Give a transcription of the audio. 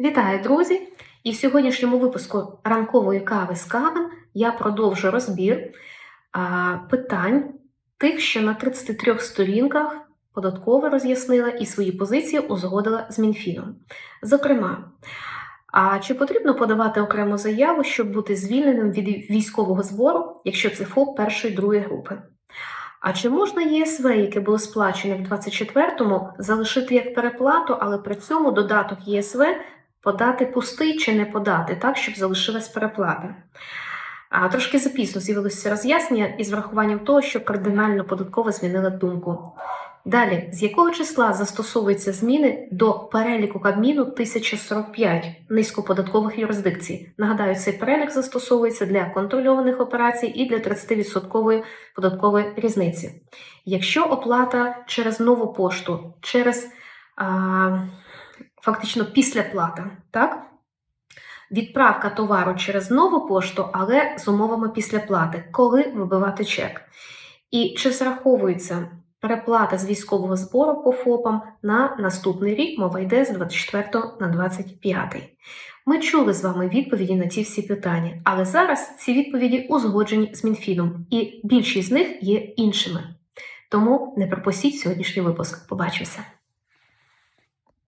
Вітаю, друзі! І в сьогоднішньому випуску ранкової кави з кавен я продовжу розбір а, питань тих, що на 33 сторінках податково роз'яснила і свої позиції узгодила з Мінфіном. Зокрема, а чи потрібно подавати окрему заяву, щоб бути звільненим від військового збору, якщо це ФОП першої другої групи? А чи можна ЄСВ, яке було сплачене в 24-му, залишити як переплату, але при цьому додаток ЄСВ подати пустий чи не подати, так, щоб залишилась переплата? А трошки запізно з'явилося роз'яснення із врахуванням того, що кардинально податково змінила думку. Далі, з якого числа застосовуються зміни до переліку Кабміну 1045 низькоподаткових юрисдикцій? Нагадаю, цей перелік застосовується для контрольованих операцій і для 30% податкової різниці. Якщо оплата через нову пошту, через а, фактично післяплата, так? Відправка товару через нову пошту, але з умовами післяплати, коли вибивати чек. І чи зараховується переплата з військового збору по ФОПам на наступний рік, мова йде з 24 на 25. Ми чули з вами відповіді на ці всі питання, але зараз ці відповіді узгоджені з Мінфіном, і більшість з них є іншими. Тому не пропустіть сьогоднішній випуск. Побачимося!